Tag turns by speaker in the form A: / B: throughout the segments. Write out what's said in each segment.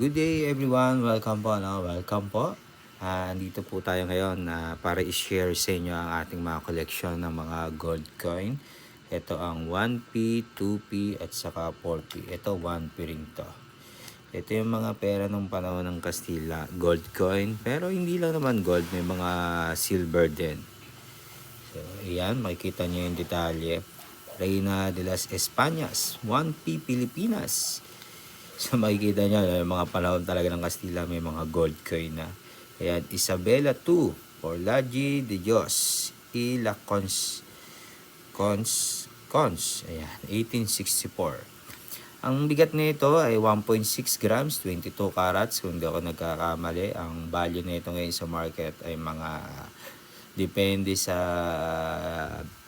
A: Good day everyone, welcome po, no? welcome po. Ah, dito po tayo ngayon na para i-share sa inyo ang ating mga collection ng mga gold coin. Ito ang 1P, 2P at saka 4P. Ito 1P rin to. Ito yung mga pera nung panahon ng Kastila, gold coin. Pero hindi lang naman gold, may mga silver din. So, ayan, makikita nyo yung detalye. Reina de las Españas, 1P Pilipinas. So makikita nyo, yung mga panahon talaga ng Kastila, may mga gold coin na. Ayan, Isabela II, Porlagi de Dios, y la Cons, Cons, Cons, ayan, 1864. Ang bigat nito ay 1.6 grams, 22 carats, kung di ako nagkakamali. Ang value nito ngayon sa market ay mga depende sa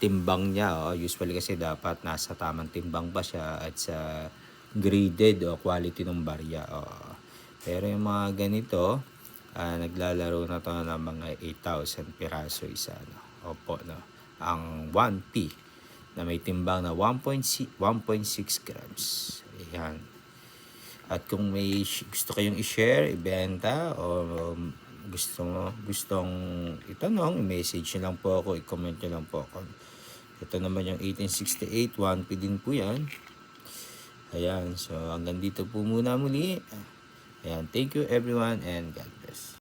A: timbang niya. Oh. Usually kasi dapat nasa tamang timbang pa siya at sa graded o quality ng barya. Oh. Pero yung mga ganito, ah, naglalaro na to ng mga 8,000 piraso isa. No? Opo, no? Ang 1P na may timbang na 1.6 1.6 grams. Ayan. At kung may gusto kayong i-share, ibenta, o um, gusto mo, gustong itanong, i-message nyo lang po ako, i-comment nyo lang po ako. Ito naman yung 1868, 1P din po yan. Ayan, so hanggang dito po muna muli. Ayan, thank you everyone and God.